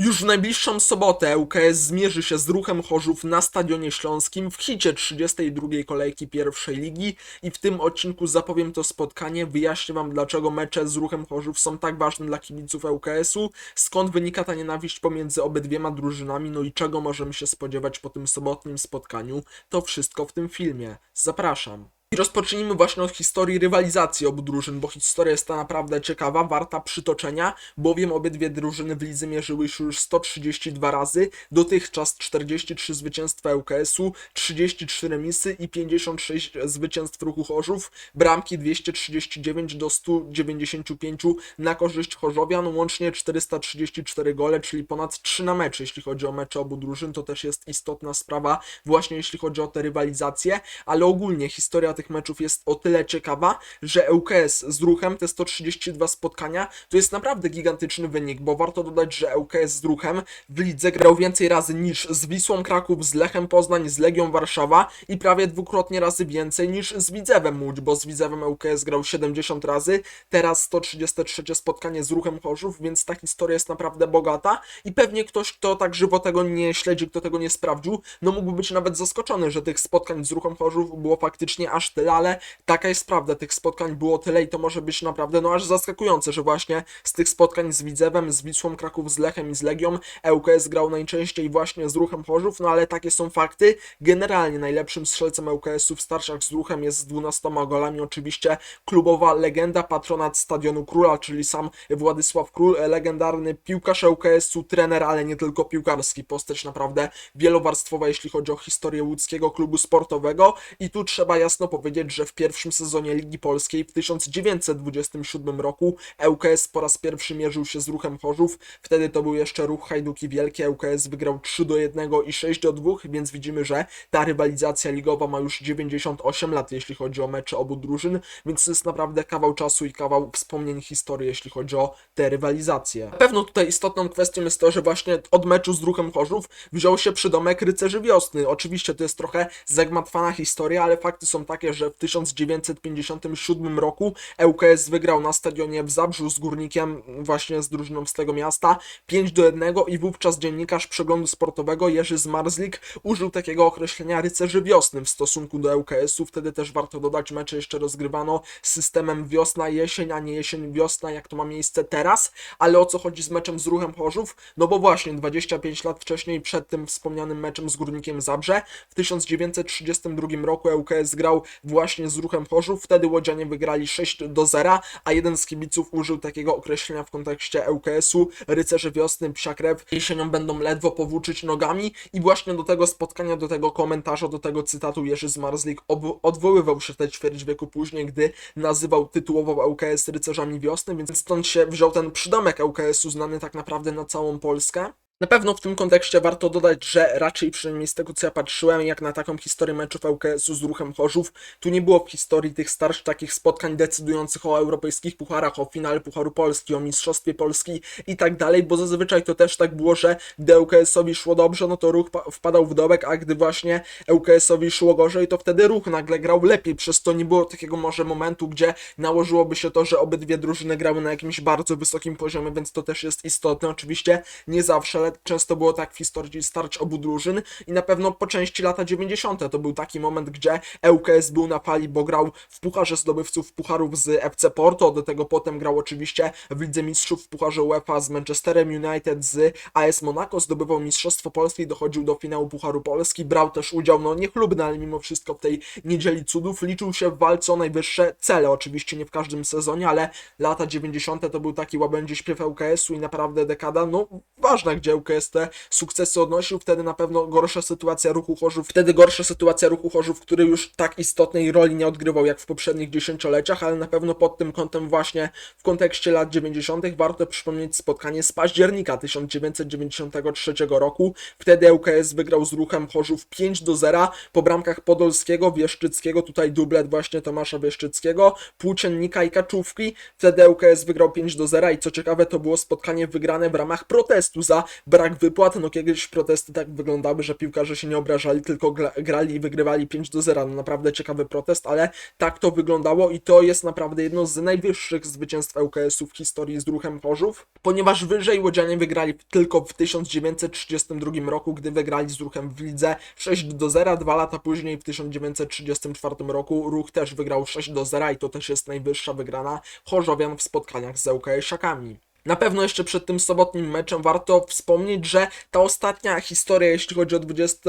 Już w najbliższą sobotę ŁKS zmierzy się z ruchem Chorzów na Stadionie Śląskim w hicie 32 kolejki pierwszej ligi i w tym odcinku zapowiem to spotkanie, wyjaśnię wam dlaczego mecze z ruchem Chorzów są tak ważne dla kibiców ŁKS-u, skąd wynika ta nienawiść pomiędzy obydwiema drużynami, no i czego możemy się spodziewać po tym sobotnim spotkaniu, to wszystko w tym filmie. Zapraszam. I rozpocznijmy właśnie od historii rywalizacji obu drużyn, bo historia jest ta naprawdę ciekawa, warta przytoczenia, bowiem obydwie drużyny w lidze mierzyły się już 132 razy, dotychczas 43 zwycięstwa ŁKS-u, 33 remisy i 56 zwycięstw ruchu Chorzów, bramki 239 do 195 na korzyść Chorzowian, łącznie 434 gole, czyli ponad 3 na mecz, jeśli chodzi o mecze obu drużyn, to też jest istotna sprawa właśnie jeśli chodzi o te rywalizacje, ale ogólnie historia tych meczów jest o tyle ciekawa, że ŁKS z ruchem te 132 spotkania to jest naprawdę gigantyczny wynik, bo warto dodać, że ŁKS z ruchem w lidze grał więcej razy niż z Wisłą Kraków, z Lechem Poznań, z Legią Warszawa i prawie dwukrotnie razy więcej niż z Widzewem Łódź, bo z Widzewem ŁKS grał 70 razy, teraz 133 spotkanie z ruchem Chorzów, więc ta historia jest naprawdę bogata i pewnie ktoś, kto tak żywo tego nie śledzi, kto tego nie sprawdził, no mógłby być nawet zaskoczony, że tych spotkań z ruchem Chorzów było faktycznie aż tyle, ale taka jest prawda, tych spotkań było tyle i to może być naprawdę no aż zaskakujące, że właśnie z tych spotkań z Widzewem, z Wisłą Kraków, z Lechem i z Legią ŁKS grał najczęściej właśnie z ruchem Chorzów, no ale takie są fakty. Generalnie najlepszym strzelcem ŁKS-u w starciach z ruchem jest z 12 golami oczywiście klubowa legenda, patronat Stadionu Króla, czyli sam Władysław Król, legendarny piłkarz ŁKS-u, trener, ale nie tylko piłkarski, postać naprawdę wielowarstwowa, jeśli chodzi o historię łódzkiego klubu sportowego. I tu trzeba jasno powiedzieć, że w pierwszym sezonie Ligi Polskiej w 1927 roku ŁKS po raz pierwszy mierzył się z ruchem Chorzów, wtedy to był jeszcze ruch Hajduki Wielkie, ŁKS wygrał 3 do 1 i 6 do 2, więc widzimy, że ta rywalizacja ligowa ma już 98 lat, jeśli chodzi o mecze obu drużyn, więc to jest naprawdę kawał czasu i kawał wspomnień historii, jeśli chodzi o te rywalizacje. Na pewno tutaj istotną kwestią jest to, że właśnie od meczu z ruchem Chorzów wziął się przydomek Rycerzy Wiosny. Oczywiście to jest trochę zagmatwana historia, ale fakty są takie, że w 1957 roku ŁKS wygrał na stadionie w Zabrzu z Górnikiem, właśnie z drużyną z tego miasta, 5 do 1 i wówczas dziennikarz przeglądu sportowego Jerzy Zmarzlik użył takiego określenia rycerzy wiosny w stosunku do ŁKS-u. Wtedy też warto dodać, mecze jeszcze rozgrywano systemem wiosna-jesień, a nie jesień-wiosna, jak to ma miejsce teraz. Ale o co chodzi z meczem z ruchem Chorzów? No bo właśnie 25 lat wcześniej, przed tym wspomnianym meczem z Górnikiem Zabrze, w 1932 roku ŁKS grał właśnie z ruchem Chorzów. Wtedy Łodzianie wygrali 6 do 0, a jeden z kibiców użył takiego określenia w kontekście ŁKS-u. Rycerze wiosny, psia krew, jesienią będą ledwo powłóczyć nogami i właśnie do tego spotkania, do tego komentarza, do tego cytatu Jerzy Zmarzlik odwoływał się te ćwierć wieku później, gdy nazywał tytułowo ŁKS rycerzami wiosny, więc stąd się wziął ten przydomek ŁKS-u znany tak naprawdę na całą Polskę. Na pewno w tym kontekście warto dodać, że raczej przynajmniej z tego co ja patrzyłem, jak na taką historię meczów ŁKS-u z ruchem Chorzów, tu nie było w historii tych starszych takich spotkań decydujących o europejskich pucharach, o finale Pucharu Polski, o Mistrzostwie Polski i tak dalej, bo zazwyczaj to też tak było, że gdy ŁKS-owi szło dobrze, no to ruch pa- wpadał w dołek, a gdy właśnie ŁKS-owi szło gorzej, to wtedy ruch nagle grał lepiej, przez to nie było takiego może momentu, gdzie nałożyłoby się to, że obydwie drużyny grały na jakimś bardzo wysokim poziomie, więc to też jest istotne. Oczywiście nie zawsze, ale często było tak w historii starć obu drużyn i na pewno po części lata 90. to był taki moment, gdzie ŁKS był na fali, bo grał w Pucharze Zdobywców Pucharów z FC Porto, do tego potem grał oczywiście w Lidze Mistrzów w Pucharze UEFA z Manchesterem United, z AS Monaco, zdobywał Mistrzostwo Polskie i dochodził do finału Pucharu Polski, brał też udział, no niechlubny, ale mimo wszystko w tej niedzieli cudów, liczył się w walce o najwyższe cele, oczywiście nie w każdym sezonie, ale lata 90. to był taki łabędzie śpiew ŁKS-u i naprawdę dekada, no ważna, gdzie ŁKS te sukcesy odnosił, wtedy na pewno gorsza sytuacja ruchu Chorzów, wtedy gorsza sytuacja ruchu Chorzów, który już tak istotnej roli nie odgrywał jak w poprzednich dziesięcioleciach, ale na pewno pod tym kątem właśnie w kontekście lat 90. warto przypomnieć spotkanie z października 1993 roku, wtedy ŁKS wygrał z ruchem Chorzów 5 do 0 po bramkach Podolskiego, Wieszczyckiego, tutaj dublet właśnie Tomasza Wieszczyckiego, Płóciennika i Kaczówki, wtedy ŁKS wygrał 5 do 0 i co ciekawe to było spotkanie wygrane w ramach protestu za brak wypłat. No kiedyś protesty tak wyglądały, że piłkarze się nie obrażali, tylko gra, grali i wygrywali 5 do 0. No naprawdę ciekawy protest, ale tak to wyglądało i to jest naprawdę jedno z najwyższych zwycięstw ŁKS-u w historii z ruchem Chorzów, ponieważ wyżej Łodzianie wygrali tylko w 1932 roku, gdy wygrali z ruchem w lidze 6 do 0. Dwa lata później, w 1934 roku, ruch też wygrał 6 do 0 i to też jest najwyższa wygrana Chorzowian w spotkaniach z ŁKS-akami. Na pewno jeszcze przed tym sobotnim meczem warto wspomnieć, że ta ostatnia historia, jeśli chodzi o XXI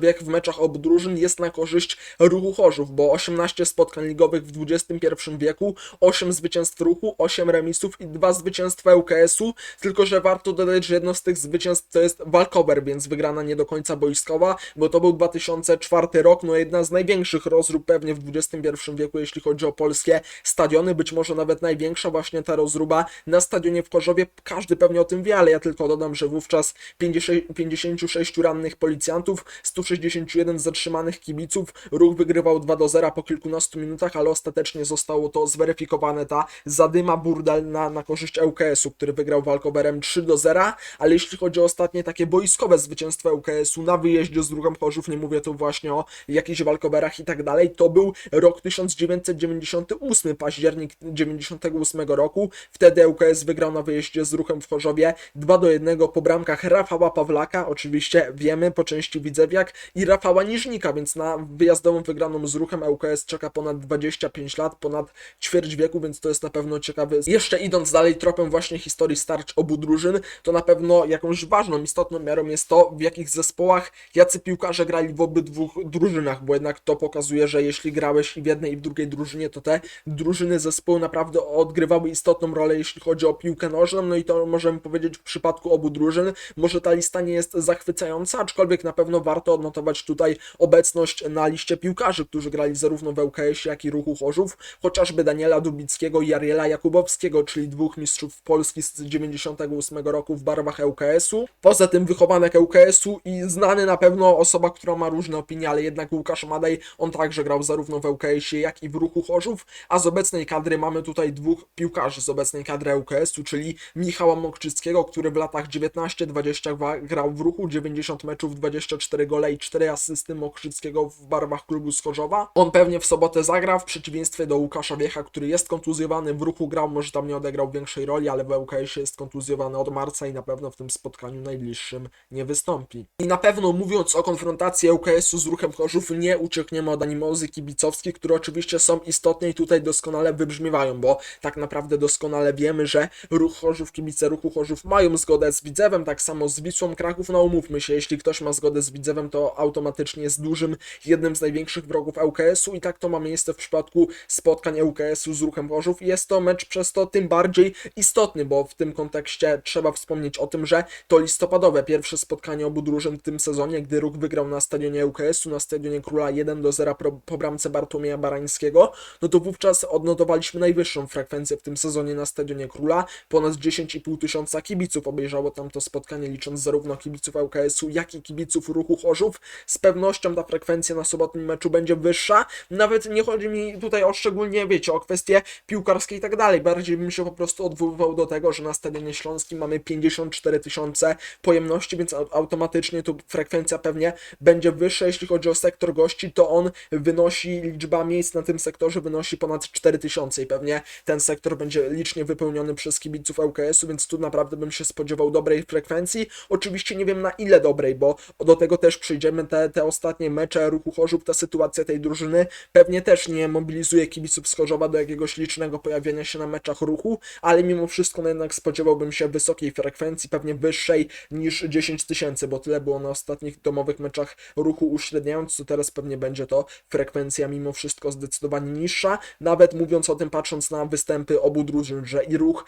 wiek w meczach obu drużyn, jest na korzyść ruchu Chorzów, bo 18 spotkań ligowych w XXI wieku, 8 zwycięstw ruchu, 8 remisów i 2 zwycięstwa ŁKS-u, tylko że warto dodać, że jedno z tych zwycięstw to jest walkover, więc wygrana nie do końca boiskowa, bo to był 2004 rok, no jedna z największych rozrób pewnie w XXI wieku, jeśli chodzi o polskie stadiony, być może nawet największa właśnie ta rozruba na stadionie w Chorzowie, każdy pewnie o tym wie, ale ja tylko dodam, że wówczas 50, 56 rannych policjantów, 161 zatrzymanych kibiców, ruch wygrywał 2 do 0 po kilkunastu minutach, ale ostatecznie zostało to zweryfikowane, ta zadyma burdel na, na korzyść ŁKS-u, który wygrał walkowerem 3 do 0, ale jeśli chodzi o ostatnie takie boiskowe zwycięstwo ŁKS-u na wyjeździe z ruchem Chorzów, nie mówię tu właśnie o jakichś walkowerach i tak dalej, to był rok 1998, październik 98 roku, wtedy ŁKS wygrał na wyjeździe z ruchem w Chorzowie 2 do 1 po bramkach Rafała Pawlaka, oczywiście wiemy po części Widzewiak i Rafała Niżnika, więc na wyjazdową wygraną z ruchem ŁKS czeka ponad 25 lat, ponad ćwierć wieku, więc to jest na pewno ciekawy. Jeszcze idąc dalej tropem właśnie historii starć obu drużyn, to na pewno jakąś ważną, istotną miarą jest to, w jakich zespołach jacy piłkarze grali w obydwu drużynach, bo jednak to pokazuje, że jeśli grałeś i w jednej i w drugiej drużynie, to te drużyny zespołu naprawdę odgrywały istotną rolę, jeśli chodzi o piłkę nożną, no i to możemy powiedzieć w przypadku obu drużyn. Może ta lista nie jest zachwycająca, aczkolwiek na pewno warto odnotować tutaj obecność na liście piłkarzy, którzy grali zarówno w ŁKS, jak i Ruchu Chorzów, chociażby Daniela Dubickiego i Ariela Jakubowskiego, czyli dwóch mistrzów Polski z 98 roku w barwach ŁKS-u. Poza tym wychowanek ŁKS-u i znany na pewno osoba, która ma różne opinie, ale jednak Łukasz Madej, on także grał zarówno w ŁKS-ie, jak i w Ruchu Chorzów, a z obecnej kadry mamy tutaj dwóch piłkarzy z obecnej kadry ŁKS-u, czyli Michała Mokczyckiego, który w latach 19-22 grał w ruchu 90 meczów, 24 gole i 4 asysty Mokrzyckiego w barwach klubu z Chorzowa. On pewnie w sobotę zagra, w przeciwieństwie do Łukasza Wiecha, który jest kontuzjowany, w ruchu grał, może tam nie odegrał większej roli, ale w ŁKS jest kontuzjowany od marca i na pewno w tym spotkaniu najbliższym nie wystąpi. I na pewno mówiąc o konfrontacji ŁKS-u z ruchem Chorzów, nie uciekniemy od animozy kibicowskich, które oczywiście są istotne i tutaj doskonale wybrzmiewają, bo tak naprawdę doskonale wiemy, że ruch Chorzów, kibice ruchu Chorzów mają zgodę z Widzewem, tak samo z Wisłą Kraków, no umówmy się, jeśli ktoś ma zgodę z Widzewem, to automatycznie jest dużym, jednym z największych wrogów ŁKS-u i tak to ma miejsce w przypadku spotkań ŁKS-u z ruchem Chorzów. Jest to mecz przez to tym bardziej istotny, bo w tym kontekście trzeba wspomnieć o tym, że to listopadowe pierwsze spotkanie obu drużyn w tym sezonie, gdy ruch wygrał na stadionie ŁKS-u, na stadionie Króla 1 do 0 pro- po bramce Bartłomieja Barańskiego, no to wówczas odnotowaliśmy najwyższą frekwencję w tym sezonie na stadionie Króla, ponad 10,5 tysiąca kibiców obejrzało tam to spotkanie, licząc zarówno kibiców ŁKS-u, jak i kibiców ruchu Chorzów. Z pewnością ta frekwencja na sobotnim meczu będzie wyższa. Nawet nie chodzi mi tutaj o szczególnie, wiecie, o kwestie piłkarskie i tak dalej. Bardziej bym się po prostu odwoływał do tego, że na Stadionie Śląskim mamy 54 tysiące pojemności, więc au- automatycznie tu frekwencja pewnie będzie wyższa. Jeśli chodzi o sektor gości, to on wynosi, liczba miejsc na tym sektorze wynosi ponad 4 tysiące i pewnie ten sektor będzie licznie wypełniony przez kibiców ŁKS-u, więc tu naprawdę bym się spodziewał dobrej frekwencji. Oczywiście nie wiem na ile dobrej, bo do tego też przyjdziemy. Te, te ostatnie mecze ruchu Chorzów, ta sytuacja tej drużyny pewnie też nie mobilizuje kibiców z Chorzowa do jakiegoś licznego pojawienia się na meczach ruchu, ale mimo wszystko no jednak spodziewałbym się wysokiej frekwencji, pewnie wyższej niż 10 tysięcy, bo tyle było na ostatnich domowych meczach ruchu uśredniając, to teraz pewnie będzie to frekwencja mimo wszystko zdecydowanie niższa. Nawet mówiąc o tym, patrząc na występy obu drużyn, że i ruch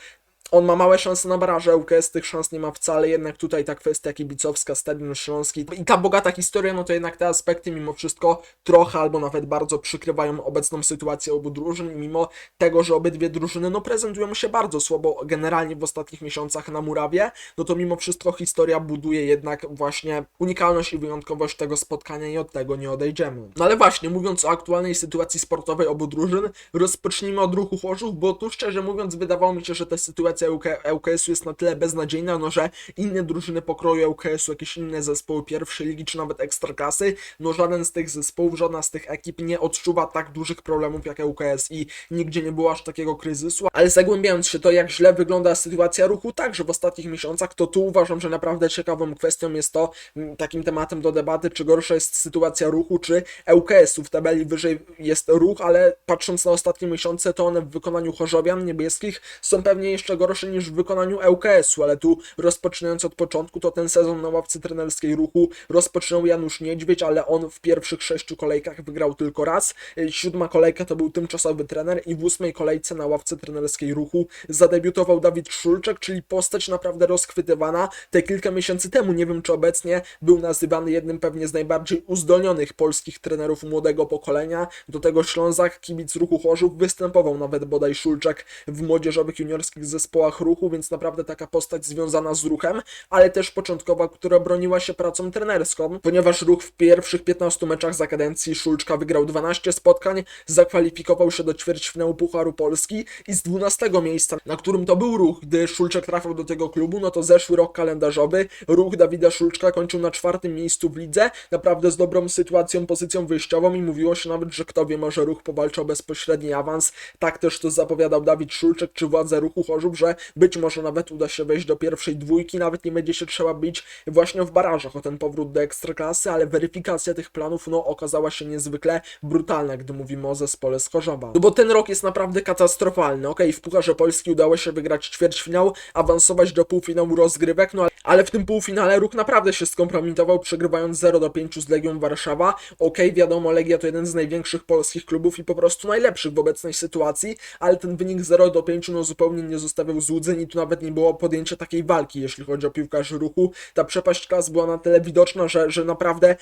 on ma małe szanse na baraże, ŁKS tych szans nie ma wcale, jednak tutaj ta kwestia kibicowska, Stadion Śląski i ta bogata historia, no to jednak te aspekty mimo wszystko trochę albo nawet bardzo przykrywają obecną sytuację obu drużyn mimo tego, że obydwie drużyny no prezentują się bardzo słabo generalnie w ostatnich miesiącach na murawie, no to mimo wszystko historia buduje jednak właśnie unikalność i wyjątkowość tego spotkania i od tego nie odejdziemy. No ale właśnie, mówiąc o aktualnej sytuacji sportowej obu drużyn, rozpocznijmy od ruchu Chorzów, bo tu szczerze mówiąc wydawało mi się, że te sytuacje sytuacja ŁKS-u jest na tyle beznadziejna, no że inne drużyny pokroju ŁKS-u, jakieś inne zespoły pierwszej ligi, czy nawet ekstraklasy, no żaden z tych zespołów, żadna z tych ekip nie odczuwa tak dużych problemów jak ŁKS i nigdzie nie było aż takiego kryzysu, ale zagłębiając się to, jak źle wygląda sytuacja ruchu także w ostatnich miesiącach, to tu uważam, że naprawdę ciekawą kwestią jest to, m, takim tematem do debaty, czy gorsza jest sytuacja ruchu, czy ŁKS-u. W tabeli wyżej jest ruch, ale patrząc na ostatnie miesiące, to one w wykonaniu Chorzowian niebieskich są pewnie jeszcze gorsze niż w wykonaniu ŁKS-u, ale tu rozpoczynając od początku, to ten sezon na ławce trenerskiej ruchu rozpoczynał Janusz Niedźwiedź, ale on w pierwszych sześciu kolejkach wygrał tylko raz. Siódma kolejka to był tymczasowy trener i w ósmej kolejce na ławce trenerskiej ruchu zadebiutował Dawid Szulczek, czyli postać naprawdę rozchwytywana te kilka miesięcy temu. Nie wiem, czy obecnie był nazywany jednym pewnie z najbardziej uzdolnionych polskich trenerów młodego pokolenia. Do tego Ślązak, kibic ruchu Chorzów, występował nawet bodaj Szulczek w młodzieżowych juniorskich zespołach ruchu, więc naprawdę taka postać związana z ruchem, ale też początkowa, która broniła się pracą trenerską, ponieważ ruch w pierwszych 15 meczach za kadencji Szulczka wygrał 12 spotkań, zakwalifikował się do ćwierćfinału Pucharu Polski i z 12 miejsca, na którym to był ruch, gdy Szulczek trafił do tego klubu, no to zeszły rok kalendarzowy, ruch Dawida Szulczka kończył na czwartym miejscu w lidze, naprawdę z dobrą sytuacją, pozycją wyjściową i mówiło się nawet, że kto wie, może ruch powalczy o bezpośredni awans. Tak też to zapowiadał Dawid Szulczek, czy władze ruchu Chorzów, że być może nawet uda się wejść do pierwszej dwójki, nawet nie będzie się trzeba bić właśnie w barażach o ten powrót do ekstraklasy, ale weryfikacja tych planów no okazała się niezwykle brutalna, gdy mówimy o zespole z Chorzowa. No bo ten rok jest naprawdę katastrofalny. Okej, w Pucharze Polski udało się wygrać ćwierćfinał, awansować do półfinału rozgrywek, no ale- ale w tym półfinale ruch naprawdę się skompromitował, przegrywając 0 do 5 z Legią Warszawa. Okej, wiadomo, Legia to jeden z największych polskich klubów i po prostu najlepszych w obecnej sytuacji, ale ten wynik 0 do 5 no zupełnie nie zostawiał złudzeń i tu nawet nie było podjęcia takiej walki, jeśli chodzi o piłkarzy ruchu. Ta przepaść klas była na tyle widoczna, że, że naprawdę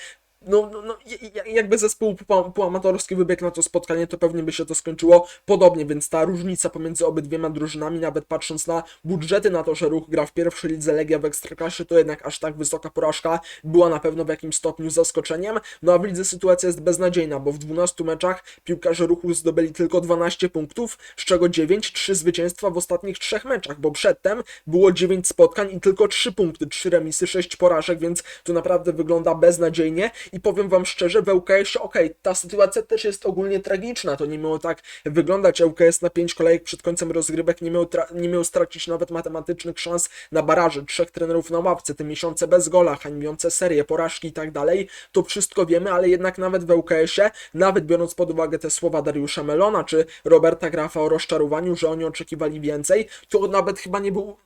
no, no, no jakby zespół pół- półamatorski wybiegł na to spotkanie, to pewnie by się to skończyło podobnie, więc ta różnica pomiędzy obydwiema drużynami, nawet patrząc na budżety, na to, że ruch gra w pierwszej lidze, Legia w Ekstraklasie, to jednak aż tak wysoka porażka była na pewno w jakimś stopniu zaskoczeniem. No a w lidze sytuacja jest beznadziejna, bo w 12 meczach piłkarze ruchu zdobyli tylko 12 punktów, z czego 9, 3 zwycięstwa w ostatnich trzech meczach, bo przedtem było 9 spotkań i tylko 3 punkty, 3 remisy, 6 porażek, więc to naprawdę wygląda beznadziejnie i powiem wam szczerze, w ŁKS, okej, ta sytuacja też jest ogólnie tragiczna, to nie miało tak wyglądać, ŁKS na 5 kolejek przed końcem rozgrywek nie miał, nie miał stracić nawet matematycznych szans na baraży, trzech trenerów na ławce, te miesiące bez gola, hańbiące serie, porażki i tak dalej, to wszystko wiemy, ale jednak nawet w ŁKS-ie, nawet biorąc pod uwagę te słowa Dariusza Melona czy Roberta Grafa o rozczarowaniu, że oni oczekiwali więcej, to nawet chyba nie był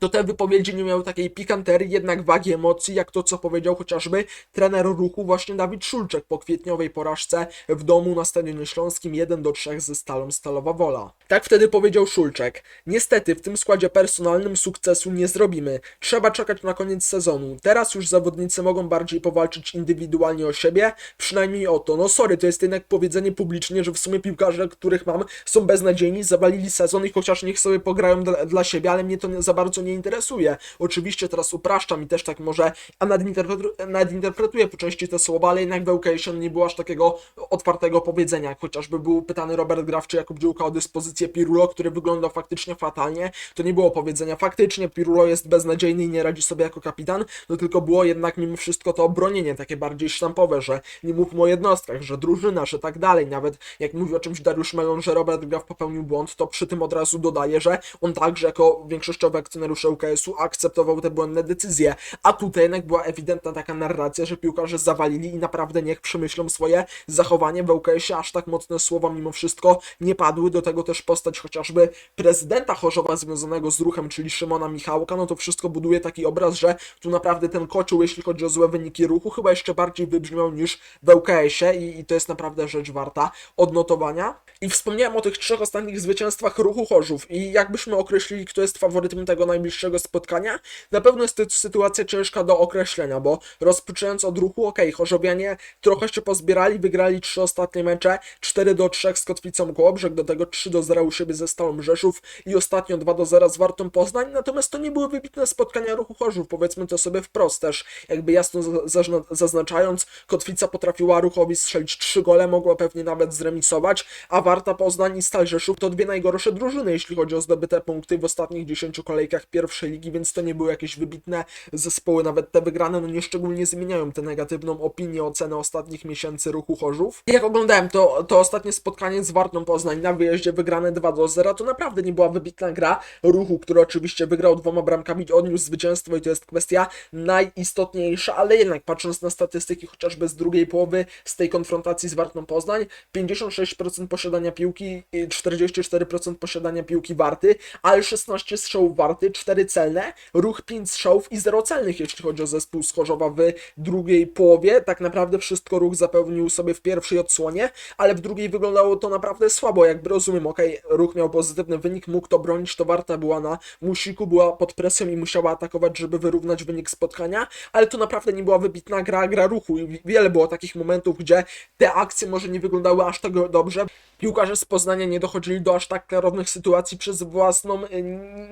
to te wypowiedzi nie miały takiej pikanterii, jednak wagi emocji, jak to, co powiedział chociażby trener ruchu właśnie Dawid Szulczek po kwietniowej porażce w domu na Stadionie Śląskim 1 do 3 ze Stalą Stalowa Wola. Tak wtedy powiedział Szulczek. Niestety w tym składzie personalnym sukcesu nie zrobimy. Trzeba czekać na koniec sezonu. Teraz już zawodnicy mogą bardziej powalczyć indywidualnie o siebie, przynajmniej o to. No sorry, to jest jednak powiedzenie publicznie, że w sumie piłkarze, których mam, są beznadziejni, zawalili sezon i chociaż niech sobie pograją dla, dla siebie, ale mnie to za bardzo nie interesuje. Oczywiście teraz upraszczam i też tak może a nadinterpretu- nadinterpretuję po części te słowa, ale jednak w Education nie było aż takiego otwartego powiedzenia, chociażby był pytany Robert Graf czy Jakub Dziółka o dyspozycję Pirulo, który wyglądał faktycznie fatalnie, to nie było powiedzenia. Faktycznie Pirulo jest beznadziejny i nie radzi sobie jako kapitan, no tylko było jednak mimo wszystko to obronienie takie bardziej sztampowe, że nie mówmy o jednostkach, że drużyna, że tak dalej, nawet jak mówi o czymś Dariusz Melon, że Robert Graf popełnił błąd, to przy tym od razu dodaje, że on także jako większościowy akcjonariusz ŁKS-u akceptował te błędne decyzje, a tutaj jednak była ewidentna taka narracja, że piłkarze zawalili i naprawdę niech przemyślą swoje zachowanie. W ŁKS-ie, aż tak mocne słowa mimo wszystko nie padły, do tego też postać chociażby prezydenta Chorzowa związanego z ruchem, czyli Szymona Michałka, no to wszystko buduje taki obraz, że tu naprawdę ten kocioł, jeśli chodzi o złe wyniki ruchu, chyba jeszcze bardziej wybrzmiał niż w ŁKS-ie i, i to jest naprawdę rzecz warta odnotowania. I wspomniałem o tych trzech ostatnich zwycięstwach ruchu Chorzów i jakbyśmy określili, kto jest faworytem tego najbliższego najbliższego spotkania. Na pewno jest to sytuacja ciężka do określenia, bo rozpoczynając od ruchu, okej, Chorzowianie trochę się pozbierali, wygrali trzy ostatnie mecze, 4 do 3 z Kotwicą Kołobrzeg, do tego 3 do 0 u siebie ze Stalą Rzeszów i ostatnio 2 do 0 z Wartą Poznań, natomiast to nie były wybitne spotkania ruchu Chorzów, powiedzmy to sobie wprost też, jakby jasno za- zazna- zaznaczając, Kotwica potrafiła ruchowi strzelić 3 gole, mogła pewnie nawet zremisować, a Warta Poznań i Stal Rzeszów to dwie najgorsze drużyny, jeśli chodzi o zdobyte punkty w ostatnich 10 kolejkach pierwszej ligi, więc to nie były jakieś wybitne zespoły, nawet te wygrane, no nieszczególnie zmieniają tę negatywną opinię, ocenę ostatnich miesięcy ruchu Chorzów. Jak oglądałem to, to ostatnie spotkanie z Wartą Poznań na wyjeździe wygrane 2 do 0, to naprawdę nie była wybitna gra ruchu, który oczywiście wygrał dwoma bramkami, odniósł zwycięstwo i to jest kwestia najistotniejsza, ale jednak patrząc na statystyki chociażby z drugiej połowy z tej konfrontacji z Wartą Poznań, 56% posiadania piłki, i 44% posiadania piłki Warty, ale 16 strzałów Warty, 4 celne, ruch 5 strzałów i 0 celnych, jeśli chodzi o zespół z Chorzowa w drugiej połowie. Tak naprawdę wszystko ruch zapewnił sobie w pierwszej odsłonie, ale w drugiej wyglądało to naprawdę słabo. Jakby rozumiem, okej, ruch miał pozytywny wynik, mógł to bronić, to Warta była na musiku, była pod presją i musiała atakować, żeby wyrównać wynik spotkania, ale to naprawdę nie była wybitna gra, gra ruchu i wiele było takich momentów, gdzie te akcje może nie wyglądały aż tak dobrze. Piłkarze z Poznania nie dochodzili do aż tak klarownych sytuacji przez własną y,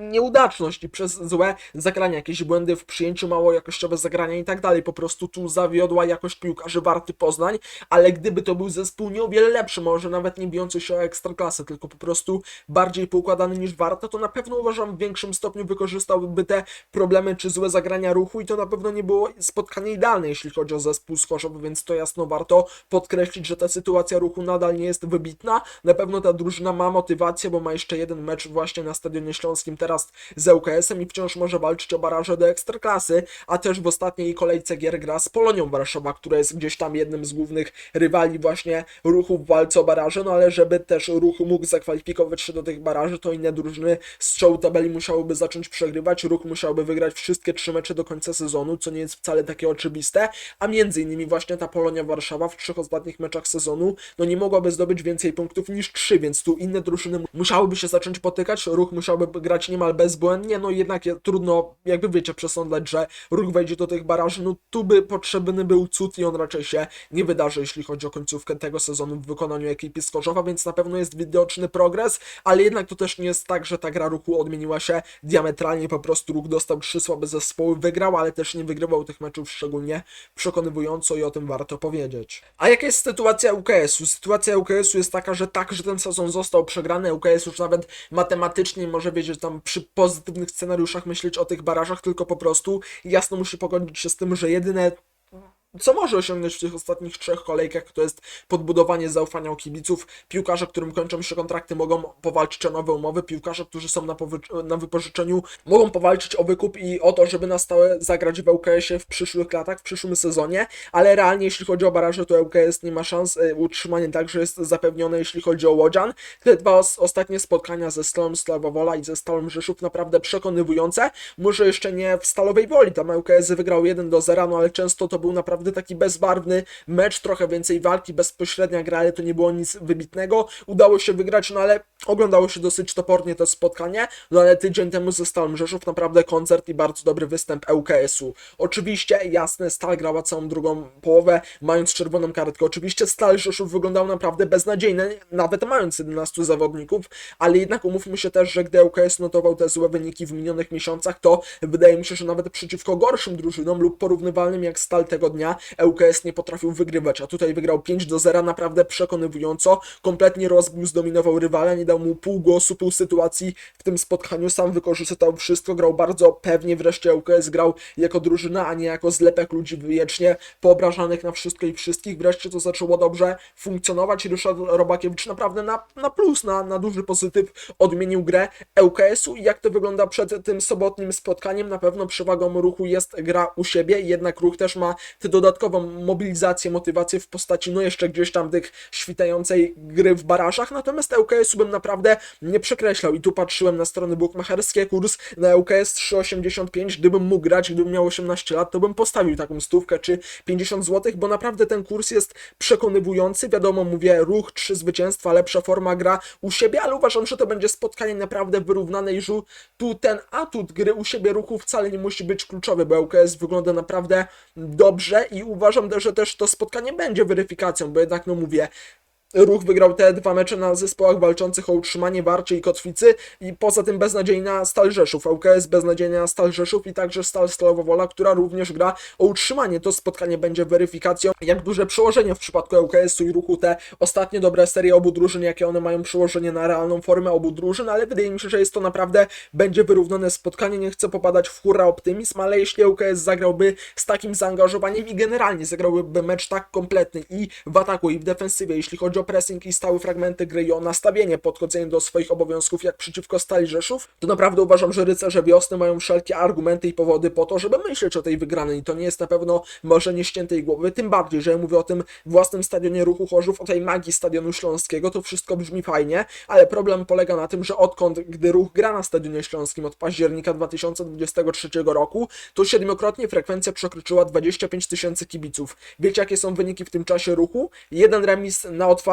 nieudaczność i przez złe zagrania, jakieś błędy w przyjęciu, mało jakościowe zagrania i tak dalej. Po prostu tu zawiodła jakość piłkarzy Warty Poznań, ale gdyby to był zespół nie o wiele lepszy, może nawet nie bijący się o ekstraklasę, tylko po prostu bardziej poukładany niż Warta, to na pewno uważam w większym stopniu wykorzystałby te problemy czy złe zagrania ruchu i to na pewno nie było spotkanie idealne, jeśli chodzi o zespół z Chorzowy, więc to jasno warto podkreślić, że ta sytuacja ruchu nadal nie jest wybitna. Na pewno ta drużyna ma motywację, bo ma jeszcze jeden mecz właśnie na Stadionie Śląskim teraz z ŁKS-em i wciąż może walczyć o baraże do Ekstraklasy, a też w ostatniej kolejce gier gra z Polonią Warszawa, która jest gdzieś tam jednym z głównych rywali właśnie ruchu w walce o baraże, no ale żeby też ruch mógł zakwalifikować się do tych baraży, to inne drużyny z czołu tabeli musiałyby zacząć przegrywać, ruch musiałby wygrać wszystkie trzy mecze do końca sezonu, co nie jest wcale takie oczywiste, a między innymi właśnie ta Polonia Warszawa w trzech ostatnich meczach sezonu, no nie mogłaby zdobyć więcej punktów niż trzy, więc tu inne drużyny musiałyby się zacząć potykać, ruch musiałby grać niemal bezbłędnie, no jednak je- trudno, jakby wiecie, przesądzać, że ruch wejdzie do tych baraży, no tu by potrzebny był cud i on raczej się nie wydarzy, jeśli chodzi o końcówkę tego sezonu w wykonaniu ekipy z więc na pewno jest widoczny progres, ale jednak to też nie jest tak, że ta gra ruchu odmieniła się diametralnie, po prostu ruch dostał trzy słabe zespoły, wygrał, ale też nie wygrywał tych meczów szczególnie przekonywująco i o tym warto powiedzieć. A jaka jest sytuacja UKS-u? Sytuacja UKS-u jest taka, że tak, że ten sezon został przegrany, UKS już nawet matematycznie może wiedzieć tam przy scenariuszach myśleć o tych barażach, tylko po prostu jasno musi pogodzić się z tym, że jedyne co może osiągnąć w tych ostatnich trzech kolejkach, to jest podbudowanie zaufania u kibiców. Piłkarze, którym kończą się kontrakty, mogą powalczyć o nowe umowy. Piłkarze, którzy są na, na wypożyczeniu, mogą powalczyć o wykup i o to, żeby na stałe zagrać w ŁKS-ie w przyszłych latach, w przyszłym sezonie. Ale realnie, jeśli chodzi o baraże, to ŁKS nie ma szans. e, Utrzymanie także jest zapewnione, jeśli chodzi o Łodzian. Te dwa os- ostatnie spotkania ze Stalą Slawowola i ze Stalą Rzeszów naprawdę przekonywujące. Może jeszcze nie w Stalowej Woli. Tam ŁKS wygrał 1 do 0, no ale często to był naprawdę taki bezbarwny mecz, trochę więcej walki, bezpośrednia gra, ale to nie było nic wybitnego. Udało się wygrać, no ale oglądało się dosyć topornie to spotkanie, no ale tydzień temu ze Stalą Rzeszów naprawdę koncert i bardzo dobry występ ŁKS-u. Oczywiście, jasne, Stal grała całą drugą połowę, mając czerwoną kartkę. Oczywiście Stal Rzeszów wyglądał naprawdę beznadziejnie, nawet mając 11 zawodników, ale jednak umówmy się też, że gdy ŁKS notował te złe wyniki w minionych miesiącach, to wydaje mi się, że nawet przeciwko gorszym drużynom lub porównywalnym jak Stal tego dnia, ŁKS nie potrafił wygrywać, a tutaj wygrał 5 do 0 naprawdę przekonywująco, kompletnie rozbił, zdominował rywala, nie dał mu pół głosu, pół sytuacji w tym spotkaniu, sam wykorzystał wszystko, grał bardzo pewnie, wreszcie ŁKS grał jako drużyna, a nie jako zlepek ludzi wiecznie poobrażanych na wszystko i wszystkich, wreszcie to zaczęło dobrze funkcjonować, Ryszard Robakiewicz naprawdę na, na plus, na, na duży pozytyw odmienił grę ŁKS-u i jak to wygląda przed tym sobotnim spotkaniem, na pewno przewagą ruchu jest gra u siebie, jednak ruch też ma te dodatkową mobilizację, motywację w postaci no jeszcze gdzieś tam tych świtającej gry w barażach, natomiast ŁKS-u bym naprawdę nie przekreślał. I tu patrzyłem na strony bukmacherskie, kurs na ŁKS 3,85, gdybym mógł grać, gdybym miał 18 lat, to bym postawił taką stówkę czy 50 zł, bo naprawdę ten kurs jest przekonywujący, wiadomo, mówię, ruch, trzy zwycięstwa, lepsza forma gra u siebie, ale uważam, że to będzie spotkanie naprawdę wyrównane i że tu ten atut gry u siebie ruchu wcale nie musi być kluczowy, bo ŁKS wygląda naprawdę dobrze i uważam, że też to spotkanie będzie weryfikacją, bo jednak, no mówię, Ruch wygrał te dwa mecze na zespołach walczących o utrzymanie Warczy i Kotwicy i poza tym beznadziejna Stal Rzeszów, ŁKS beznadziejna Stal Rzeszów i także Stal Stalowa Wola, która również gra o utrzymanie. To spotkanie będzie weryfikacją, jak duże przełożenie w przypadku ŁKS-u i Ruchu te ostatnie dobre serie obu drużyn, jakie one mają przełożenie na realną formę obu drużyn, ale wydaje mi się, że jest to naprawdę będzie wyrównane spotkanie. Nie chcę popadać w hura optymizm, ale jeśli ŁKS zagrałby z takim zaangażowaniem i generalnie zagrałby mecz tak kompletny i w ataku i w defensywie, jeśli chodzi o pressing i stałe fragmenty gry i o nastawienie, podchodzenie do swoich obowiązków jak przeciwko Stali Rzeszów, to naprawdę uważam, że rycerze wiosny mają wszelkie argumenty i powody po to, żeby myśleć o tej wygranej i to nie jest na pewno marzenie ściętej głowy, tym bardziej, że ja mówię o tym własnym stadionie ruchu Chorzów, o tej magii stadionu śląskiego, to wszystko brzmi fajnie, ale problem polega na tym, że odkąd, gdy ruch gra na stadionie śląskim od października 2023 roku, to siedmiokrotnie frekwencja przekroczyła 25 tysięcy kibiców. Wiecie jakie są wyniki w tym czasie ruchu? Jeden remis na otwarcie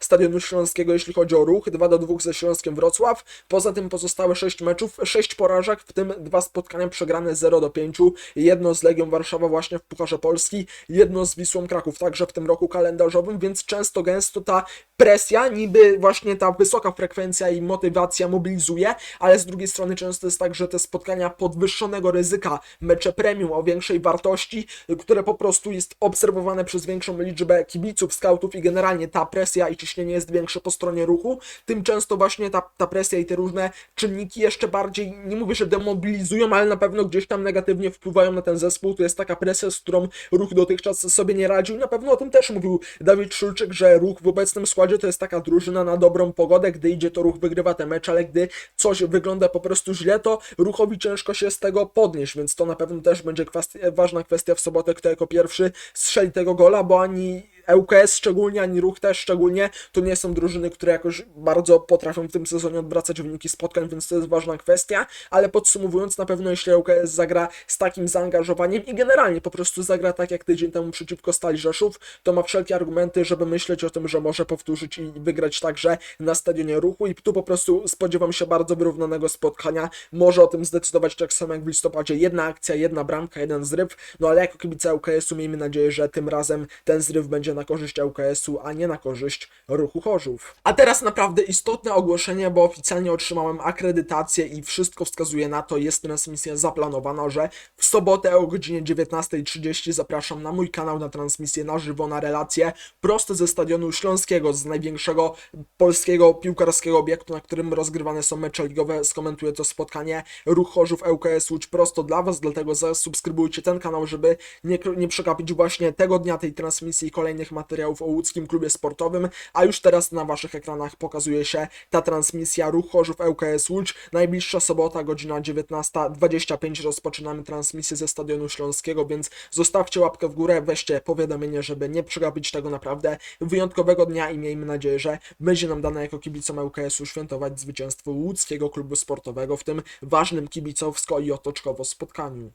stadionu śląskiego, jeśli chodzi o ruch, 2 do 2 ze Śląskiem Wrocław. Poza tym pozostałe 6 meczów, 6 porażek, w tym dwa spotkania przegrane 0 do 5. Jedno z Legią Warszawa właśnie w Pucharze Polski, jedno z Wisłą Kraków także w tym roku kalendarzowym, więc często gęsto ta presja, niby właśnie ta wysoka frekwencja i motywacja mobilizuje, ale z drugiej strony często jest tak, że te spotkania podwyższonego ryzyka, mecze premium o większej wartości, które po prostu jest obserwowane przez większą liczbę kibiców, skautów i generalnie ta presja i ciśnienie jest większe po stronie ruchu, tym często właśnie ta, ta presja i te różne czynniki jeszcze bardziej, nie mówię, że demobilizują, ale na pewno gdzieś tam negatywnie wpływają na ten zespół. To jest taka presja, z którą ruch dotychczas sobie nie radził. Na pewno o tym też mówił Dawid Szulczyk, że ruch w obecnym składzie to jest taka drużyna na dobrą pogodę. Gdy idzie, to ruch wygrywa te mecze, ale gdy coś wygląda po prostu źle, to ruchowi ciężko się z tego podnieść, więc to na pewno też będzie kwestia, ważna kwestia w sobotę, kto jako pierwszy strzeli tego gola, bo ani ŁKS szczególnie, ani Ruch też szczególnie, to nie są drużyny, które jakoś bardzo potrafią w tym sezonie odwracać wyniki spotkań, więc to jest ważna kwestia, ale podsumowując, na pewno jeśli ŁKS zagra z takim zaangażowaniem i generalnie po prostu zagra tak jak tydzień temu przeciwko Stali Rzeszów, to ma wszelkie argumenty, żeby myśleć o tym, że może powtórzyć i wygrać także na stadionie Ruchu. I tu po prostu spodziewam się bardzo wyrównanego spotkania, może o tym zdecydować tak samo jak w listopadzie, jedna akcja, jedna bramka, jeden zryw, no ale jako kibice ŁKS-u miejmy nadzieję, że tym razem ten zryw będzie na korzyść ŁKS-u, a nie na korzyść ruchu Chorzów. A teraz naprawdę istotne ogłoszenie, bo oficjalnie otrzymałem akredytację i wszystko wskazuje na to, jest transmisja zaplanowana, że w sobotę o godzinie 19.30 zapraszam na mój kanał na transmisję na żywo, na relację prosto ze stadionu śląskiego, z największego polskiego piłkarskiego obiektu, na którym rozgrywane są mecze ligowe. Skomentuję to spotkanie Ruch Chorzów ŁKS Łódź prosto dla Was, dlatego zasubskrybujcie ten kanał, żeby nie, nie przegapić właśnie tego dnia tej transmisji i kolejnych materiałów o łódzkim klubie sportowym, a już teraz na Waszych ekranach pokazuje się ta transmisja Ruch Chorzów ŁKS Łódź. Najbliższa sobota, godzina 19.25 rozpoczynamy transmisję ze Stadionu Śląskiego, więc zostawcie łapkę w górę, weźcie powiadomienie, żeby nie przegapić tego naprawdę wyjątkowego dnia i miejmy nadzieję, że będzie nam dane jako kibicom ŁKS-u świętować zwycięstwo łódzkiego klubu sportowego w tym ważnym kibicowsko i otoczkowo spotkaniu.